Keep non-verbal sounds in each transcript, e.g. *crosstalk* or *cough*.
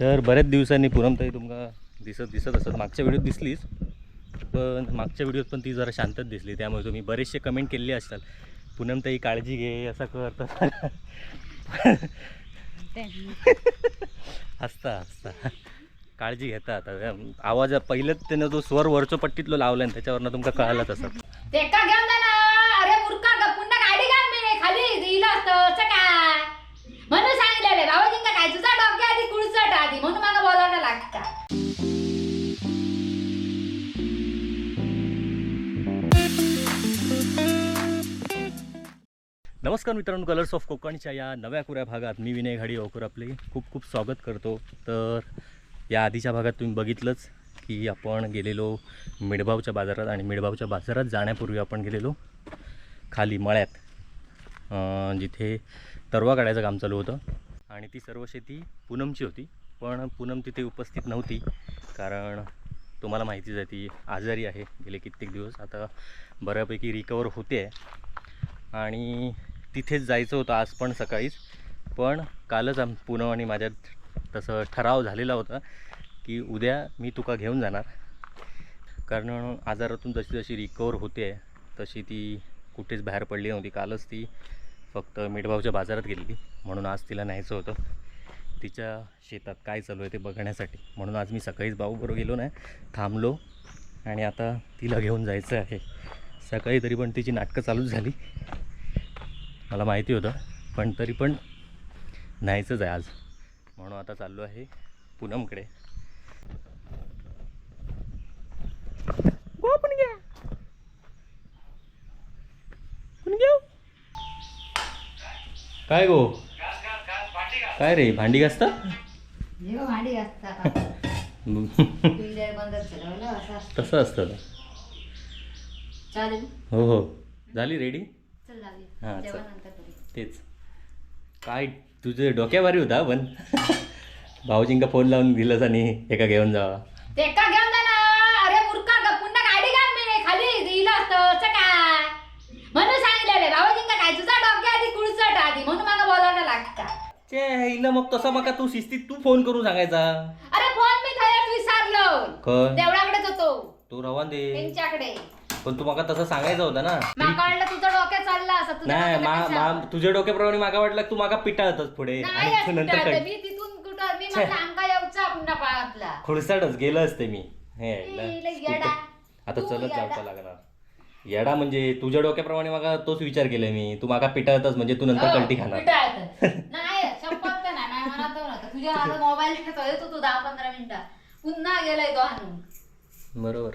तर बऱ्याच दिवसांनी पुरमताई तुमका दिसत दिसत असत. मागच्या व्हिडिओत दिसलीच पण मागच्या व्हिडिओत पण ती जरा शांतच दिसली. त्यामुळे तुम्ही बरेचसे कमेंट केले असतात. पुनमताई काळजी घे असं कर हसता हसता. काळजी घेता आता. आवाज पहिलं त्यानं जो स्वर वरचो पट्टीतलो लावला आणि त्याच्यावरनं तुमका कळालंच असं घेऊन जा अरे पुन्हा गाडी घाल मी. खाली इलं असतं. काय म्हणून सांगितलेलं भावाजींका काय तुझा डोक्या आधी कुळचट आधी म्हणून मला बोलायला लागता. नमस्कार मित्रांनो कलर्स ऑफ कोकणच्या या नव्या कुऱ्या भागात मी विनय घाडी ओकर आपले. खूप खूप स्वागत करतो. तर या आधीच्या भागात तुम्ही बघितलंच की आपण गेलेलो मिडबावच्या बाजारात आणि मिडबावच्या बाजारात जाण्यापूर्वी आपण गेलेलो खाली मळ्यात. जिथे तरवा काढायचं काम चालू होतं. आणि ती सर्व शेती पूनमची होती. पण पूनम तिथे उपस्थित नव्हती. कारण तुम्हाला माहितीच आहे ती आजारी आहे गेले कित्येक दिवस. आता बऱ्यापैकी रिकवर होते. आहे आणि तिथेच जायचं होतं आज पण सकाळीच. पण कालच आम पूनम आणि माझ्यात तसं ठराव झालेला होता की उद्या मी तुका घेऊन जाणार. कारण आजारातून जशी जशी रिकवर होते तशी ती कुठेच बाहेर पडली नव्हती. कालच ती फक्त मिठभावच्या बाजारात गेलेली. म्हणून आज तिला न्यायचं होतं. तिच्या शेतात काय चालू आहे ते बघण्यासाठी. म्हणून आज मी सकाळीच भाऊबरोबर गेलो नाही थांबलो आणि आता तिला घेऊन जायचं आहे. सकाळी तरी पण तिची नाटकं चालूच झाली. मला माहिती होतं पण तरी पण न्यायचंच आहे आज. म्हणून आता चाललो आहे पूनमकडे. पण घ्या. घेऊ? काय गो? काय रे भांडी घासता? भांडी असतं. तसं असतं हो हो. झाली रेडी चल हा, तेच. काय तुझे डोक्यावारी होता पण. भाऊजींका फोन लावून दिलंस आणि एका घेऊन जावा ते का घेऊन जा ना अरे मूर्खा ग पुन्हा गाडी घाल मी खाली इलं असतं असं काय म्हणून सांगितलेलं भावाजींका काय तुझा डोक्या आधी कुळचट आधी म्हणून मला बोलायला लागता चे हिला मग तसं मका तू शिस्तीत तू फोन करून सांगायचा. अरे फोन मी थयच विसरलो खर देवळाकडेच होतो. तू रवान दे. त्यांच्याकडे. पण तू माका तसं सांगायचं होता ना. तुझं चाललं असं तुझ्या नाही मा डोक्यात मा कशाला? तुझ्या डोक्याप्रमाणे माका वाटलं की तू माका पिटाळतच पुढे. नाही आणि तू नंतर कळ मी तिथून कुठं मी येऊचा पुन्हा पाळातला. खुळसाटच गेलं असते मी. हे ए, लय. आता तू चलत येडा. जावचा लागणार येडा म्हणजे तुझ्या डोक्याप्रमाणे माका तोच विचार केलाय मी. तू माका पिटाळतच म्हणजे तू नंतर हो, कल्टी खाणार. नाही शपथ तर नाही माझ्या मनात तर नव्हतं तुझ्या आता मोबाईल येतो तू दहा पंधरा मिनिटं पुन्हा गेलाय तो आणून बरोबर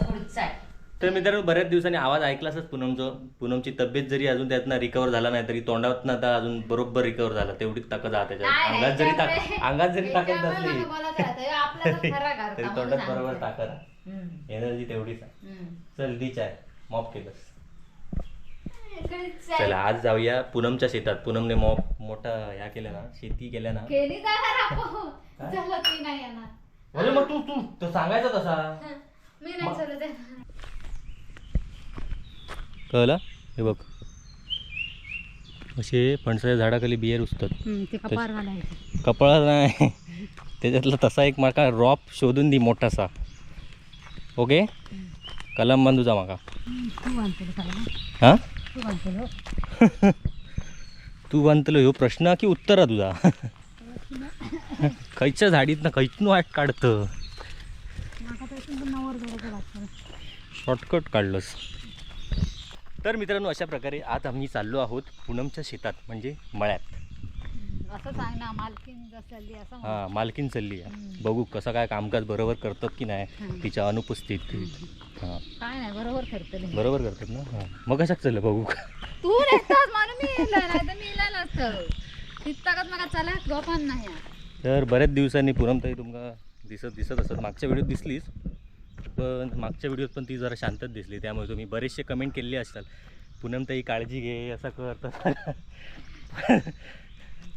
पुढचा आहे. तर मित्रांनो बऱ्याच दिवसांनी आवाज ऐकलासच पूनमचं पूनमची तब्येत जरी अजून त्यातनं रिकवर झाला नाही तरी तोंडातनं आता अजून बरोबर रिकवर झाला तेवढी ताकद आहे त्याच्यात नाही, अंगात जरी ताकद त्याच्यामुळे- अंगात जरी ताकद त्याच्यामुळे नसली राहतं. खरं *laughs* तरी म्हणून तोंडात बरोबर सांगते. ताकद आहे. हम्म, एनर्जी तेवढीच आहे हम्म. चल दी चाय मॉप केलंस आहे. चला आज जाऊया पूनमच्या शेतात. पूनमने मॉप मोठा ह्या केल्या ना शेती केल्या ना. केली जाणार आपण चला ती नाही येणार. अरे मग तू तू तो सांगायचा तसा. मी नाही चलत येणार. कळला? हे बघ. असे फणसाच्या झाडाखाली बियर उसतात. हं, ते कपार घालायचं कपाळात नाही. त्याच्यातला तसा एक माका रॉप शोधून दी मोठासा. ओके? कलम बांधूचा माका. तू हां? तू बांधतलो ह्यो प्रश्न की उत्तर आहे तुझा? खयच्या झाडीत ना खयच वाट काढतं? शॉर्टकट काढलंस. तर मित्रांनो अशा प्रकारे आज आम्ही चाललो आहोत पूनमच्या शेतात म्हणजे मळ्यात. असं सांग ना मालकीन जसली असं म्हण. हां मालकीन चालली आहे. बघू कसं काय कामकाज बरोबर करतात की नाही. तिच्या अनुपस्थितीत. हां. काय नाही बरोबर बरोबर करतात ना? हां. मग कशाक चाललं बघू? तू नेसतोस म्हणून मी इला नाही तर मी इला नसतं. तितकाकच मला चला गोपान नाही. तर बऱ्याच दिवसांनी पुनमताई तुमका दिसत दिसत असत. मागच्या व्हिडिओत दिसलीच पण मागच्या व्हिडिओत पण ती जरा शांतच दिसली. त्यामुळे तुम्ही बरेचसे कमेंट केलेले असतात. पूनमताई काळजी घे असं कर तसं कर.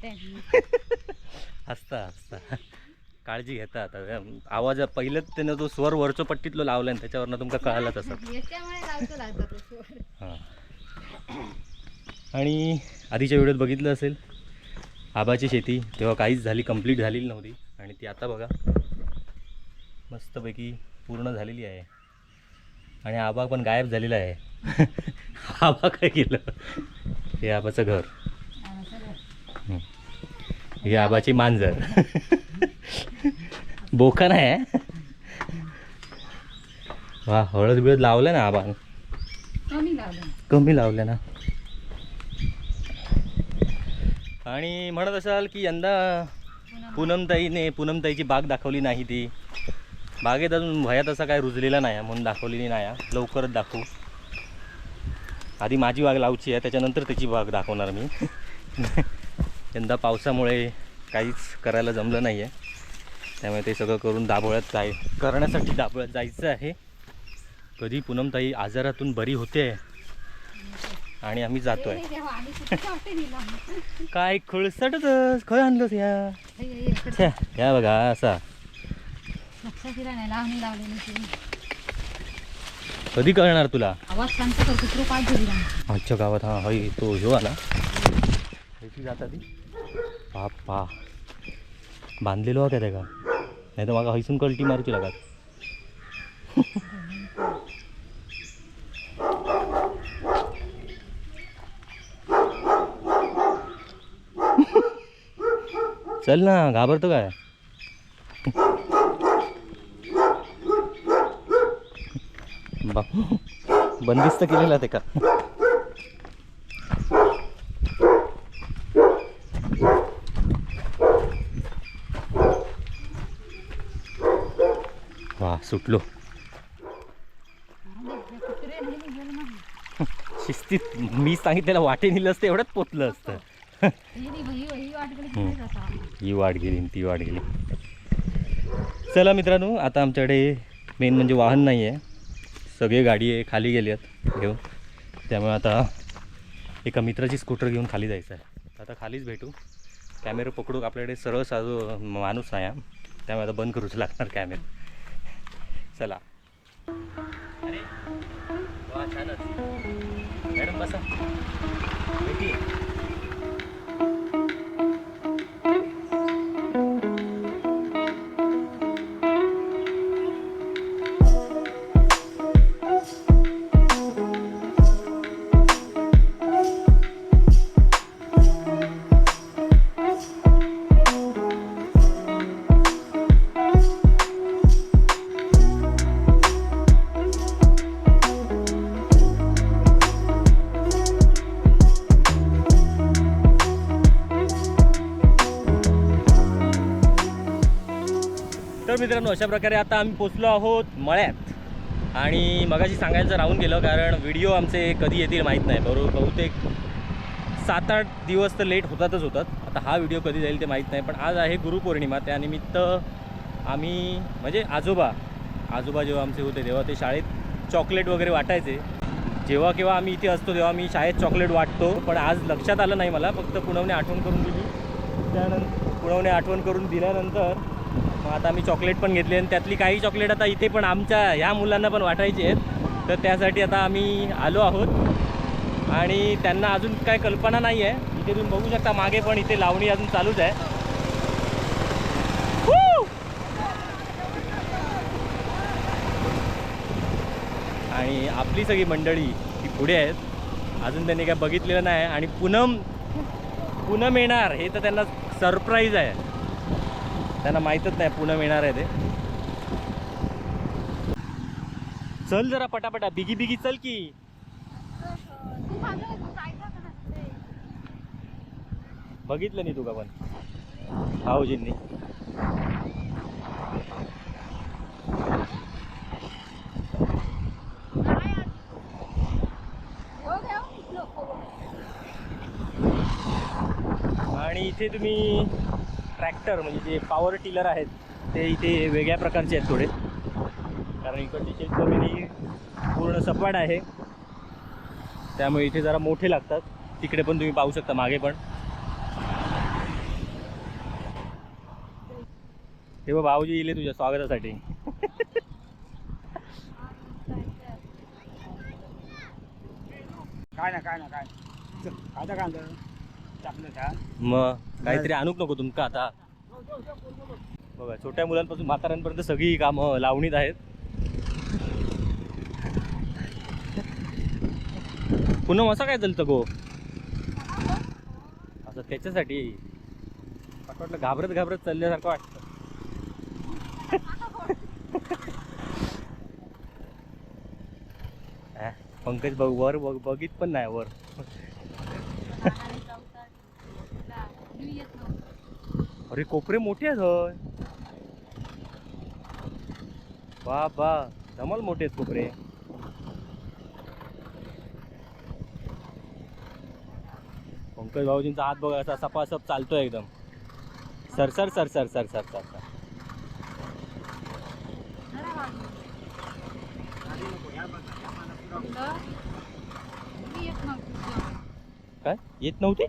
ते- *laughs* हसता हसता. काळजी घेता आता. आवाज पहिलेच त्यानं जो स्वर वरचो पट्टीतलो लावला आणि त्याच्यावरनं तुमका कळालंच असत तो. हां. आणि आधीच्या व्हिडिओत बघितलं असेल आबाची शेती तेव्हा काहीच झाली कंप्लीट झालेली नव्हती. आणि ती आता बघा मस्तपैकी पूर्ण झालेली आहे. आणि आबा पण गायब झालेला आहे. *laughs* आबा काय केलं? हे आबाचं घर. हे आबाची मांजर. बोका नाही आहे वा हळद बिळद लावलं ना आबा कमी लावलं कमी लावलं ना? आणि म्हणत असाल की यंदा पूनमताईने पूनमताईची बाग दाखवली नाही ती. बागेत अजून भयात असा काय रुजलेला नाही म्हणून दाखवलेली नाही. लवकरच दाखवू. आधी माझी बाग लावची आहे त्याच्यानंतर त्याची बाग दाखवणार मी. *laughs* यंदा पावसामुळे काहीच करायला जमलं नाही आहे त्यामुळे ते सगळं करून दाभोळ्यात जाय करण्यासाठी दाभोळ्यात जायचं आहे. कधी पूनमताई आजारातून बरी होते? आणि आम्ही वाटते दिला काय खळसटच खळ आणलं या? या बघा असा. कधी कळणार तुला? आजच्या गावात हा हय तो ह्यो आला. जाता ती. बाप्पा. बांधलेलो का काय तेका नाही तर मागा हैसून कल्टी मारूची लागत चल ना घाबरतो काय? बा बंदिस्त केलेला ते का वा सुटलो. नाही शिस्तीत मी सांगितलेलं वाटे नेलं असतं एवढंच पोचलं असतं. ही वाट गेली ती वाट गेली. चला मित्रांनो आता आमच्याकडे मेन म्हणजे वाहन नाही आहे सगळे गाडी आहे खाली गेली आहेत घेऊन त्यामुळे आता एका मित्राची स्कूटर घेऊन खाली जायचं आहे आता खालीच भेटू. कॅमेरा पकडू. आपल्याकडे सरळ साधू माणूस नाही त्यामुळे आता बंद करूच लागणार कॅमेरा चला. अरे वा छानच. मॅडम बसा. मित्रांनो अशा प्रकारे आता आम्ही पोचलो आहोत मळ्यात. आणि मगाशी सांगायचं राहून गेलं कारण व्हिडिओ आमचे कधी येतील माहीत नाही. बरोबर बहुतेक सात आठ दिवस तर लेट होतातच होतात. आता हा व्हिडिओ कधी जाईल ते माहीत नाही पण आज आहे गुरुपौर्णिमा. त्यानिमित्त आम्ही म्हणजे आजोबा आजोबा जेव्हा आमचे होते तेव्हा ते शाळेत चॉकलेट वगैरे वाटायचे. जेव्हा केव्हा आम्ही इथे असतो तेव्हा मी शाळेत चॉकलेट वाटतो. पण आज लक्षात आलं नाही मला फक्त पुणवणे आठवण करून दिली. त्यानंतर पुणवणे आठवण करून दिल्यानंतर मग आता आम्ही चॉकलेट पण घेतली आणि त्यातली काही चॉकलेट आता इथे पण आमच्या ह्या मुलांना पण वाटायची आहेत. तर त्यासाठी आता आम्ही आलो आहोत. आणि त्यांना अजून काय कल्पना नाही आहे इथे तुम्ही बघू शकता मागे पण इथे लावणी अजून चालूच आहे. आणि आपली सगळी मंडळी ही पुढे आहेत. अजून त्यांनी काय बघितलेलं नाही. आणि पूनम पूनम येणार हे तर त्यांना सरप्राईज आहे. त्यांना माहीतच नाही पुणे येणार आहे ते. चल जरा पटापटा बिगी बिगी चल की. बघितलं नाही तुका पण? भाऊजींनी. आणि इथे तुम्ही ट्रॅक्टर म्हणजे जे पॉवर टिलर आहेत ते इथे वेगळ्या प्रकारचे आहेत थोडे. कारण इकडची शेतजमिनी पूर्ण सपाट आहे. त्यामुळे इथे जरा मोठे लागतात. तिकडे पण तुम्ही पाहू शकता मागे पण. हे बघ भाऊजी येईल तुझ्या स्वागतासाठी. काय ना काय ना काय? कांदा कांदा मग काहीतरी आणूक नको तुमका आता. बघा छोट्या मुलांपासून म्हाताऱ्यांपर्यंत सगळी कामं लावणीत आहेत. पुन्हा असं काय चालतं गो? असं त्याच्यासाठी. असं वाटलं घाबरत घाबरत चालल्यासारखं वाटतं. *laughs* पंकज बघ वर बघ बघित पण नाही वर. अरे कोपरे मोठे आहेत बा बा धमाल मोठे आहेत कोपरे. पंकज भाऊजींचा हात बघा असा सपासप चालतोय एकदम. Sir sir sir sir sir sir sir sir. काय? येत नव्हते?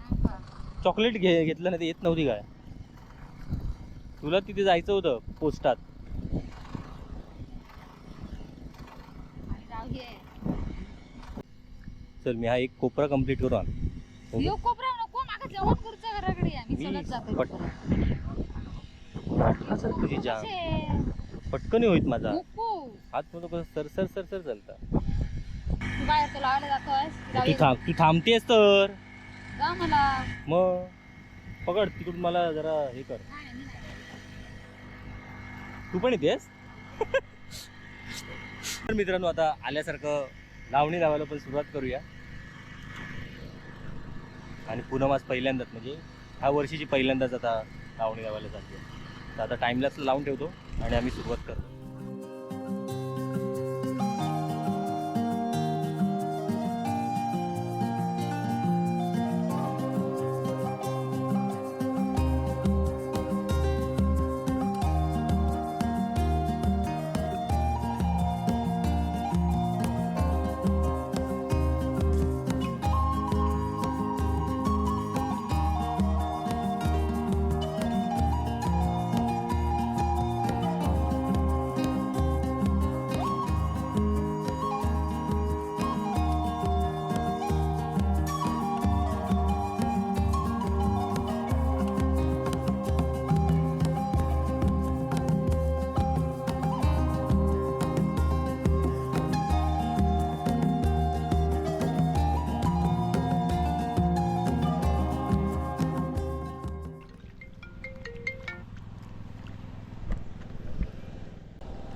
चॉकलेट घे घेतलं नाही ते येत नव्हती काय? तुला तिथे जायचं होतं पोस्टात. चल मी हा एक कोपरा कंप्लीट करू आण यो कोपरा नको माका जेवण करूचं घराकडे आम्ही मी चलत जातो पट- कोपरा. असं तुझी जान? पटकन होईत माझा. हात कसं सर सर सर सर चालतं. तू बाहेर तो लावायला जातोय तू थांब तू थांबतेस तर. जा मला. मग पकड तिकडून मला जरा हे कर. नाही. तू पण येतेस? तर मित्रांनो आता आल्यासारखं लावणी लावायला पण सुरुवात करूया. आणि पुन्हा आज पहिल्यांदाच म्हणजे ह्या वर्षीची पहिल्यांदाच आता लावणी लावायला जाते तर आता टाईमलाच लावून ठेवतो आणि आम्ही सुरुवात करतो.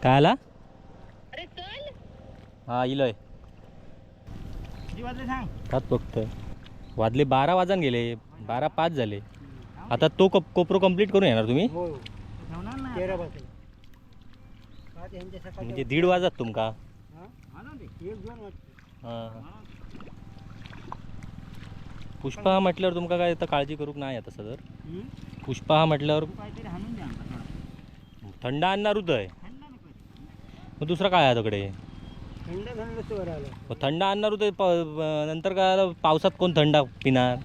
काय आला हा इलय. बघतोय. वाजले बारा वाजान गेले. बारा पाच झाले. आता तो कप कोपरो कंप्लीट करून येणार तुम्ही? म्हणजे दीड वाजत तुमका हां? पुष्पा हा. म्हटल्यावर तुमका काय आता काळजी करूक नाही आता सदर? पुष्पा हा म्हटल्यावर थंड. आणणार हृदय मग दुसरं काय आहे तुकडे? मग थंड आणणार होते प- नंतर काय झालं, पावसात कोण थंड पिणार?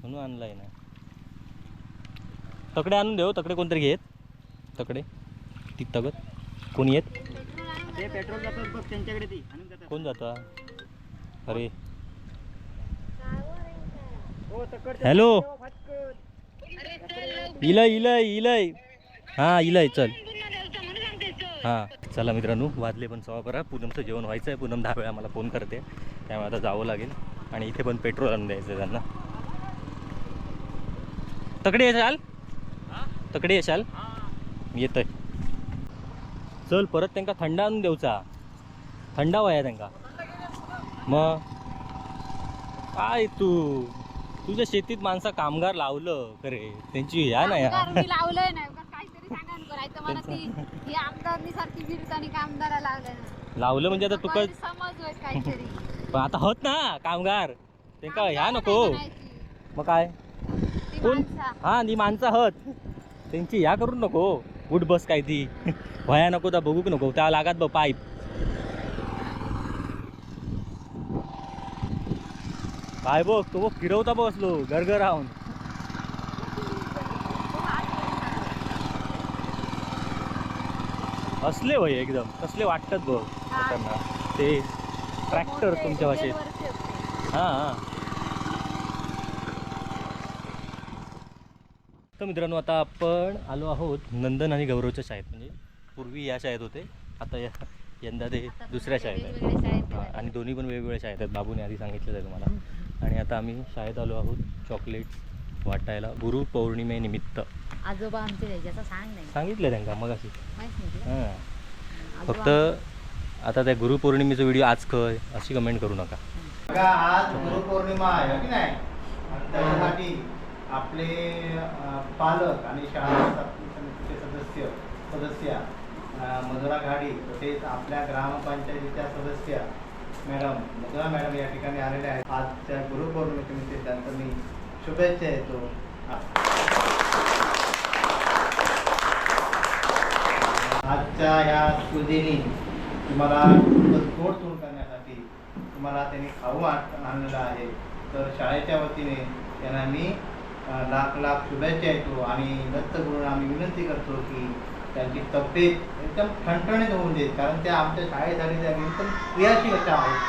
म्हणून आणलाय ना. तकडे आणून देऊ तकडे कोणतरी घेत. तकडे ती तगत कोण येत? पेट्रोल जातात बघ त्यांच्याकडे ती. आणून जातात कोण जाता? अरे. हो हॅलो. इलय इलय इलय. हां इलय चल. हां. चला मित्रांनो वाजले पण सव्वा बारा. पूनमचं जेवण व्हायचं आहे पूनम दहा वेळा मला फोन करते. त्यामुळे आता जावं लागेल. आणि इथे पण पेट्रोल आणून द्यायचं आहे त्यांना. तकडे येशाल तकडे येशाल मी येतोय. चल परत त्यांना थंड आणून देऊचा. थंडा व्हाया त्यांना मग काय तू? तुझ्या शेतीत माणसा कामगार लावलं. खरे त्यांची या नाही. लावलंय नाही. मला ती ही आमदारनी सारखी कामदारा ना. लावलं म्हणजे आता तुका काहीतरी. *laughs* पण आता होत ना कामगार. त्यांका ह्या नको. कामगार नाही म्हणायची. मग काय? ती कोण? माणसा. हा ती माणसं हत. त्यांची ह्या करू नको. उठ बस काय ती. *laughs* व्हाया नको तर बघूक नको. त्या लागात बघ पाईप. काय बघ तो बघ फिरवता बसलो गरगर राहून. असले भाई एकदम. कसले वाटतात बघ. त्यांना. ते ट्रॅक्टर तुमच्या भाषेत हां तर मित्रांनो आता आपण आलो आहोत नंदन आणि गौरवच्या शाळेत. म्हणजे पूर्वी या शाळेत होते. आता या यंदा ते दुसऱ्या शाळेत आहेत आणि दोन्ही पण वेगवेगळ्या शाळेत आहेत. बाबूने आधी सांगितलं आहे तुम्हाला. आणि आता आम्ही शाळेत आलो आहोत. चॉकलेट वाटायला गुरुपौर्णिमेनिमित्त आजोबा आमचे द्यायचे सांग नाही. सांगितलं त्यांना मग अशी? हां. फक्त आता त्या गुरुपौर्णिमेचा व्हिडिओ आज खय अशी कमेंट करू नका. बघा आज गुरुपौर्णिमा आहे हो की नाही? आणि त्याच्यासाठी आपले पालक आणि शाळा समितीचे सदस्य सदस्य मधुरा घाडी तसेच आपल्या ग्रामपंचायतीच्या सदस्य मॅडम मधुरा मॅडम या ठिकाणी आलेल्या आहेत. आजच्या गुरुपौर्णिमेच्या निमित्त त्यांचं मी शुभेच्छा देतो. आजच्या या स्पर्धेने तुम्हाला गोड तोड करण्यासाठी तुम्हाला त्यांनी खाऊ आणलेला आहे. तर शाळेच्या वतीने त्यांना मी लाख लाख शुभेच्छा येतो आणि दत्त गुरुंना आम्ही विनंती करतो की त्यांची तब्येत एकदम ठणठणीत होऊन देत कारण त्या आमच्या शाळेसाठी त्या एकदम क्रियाशील अशा आहेत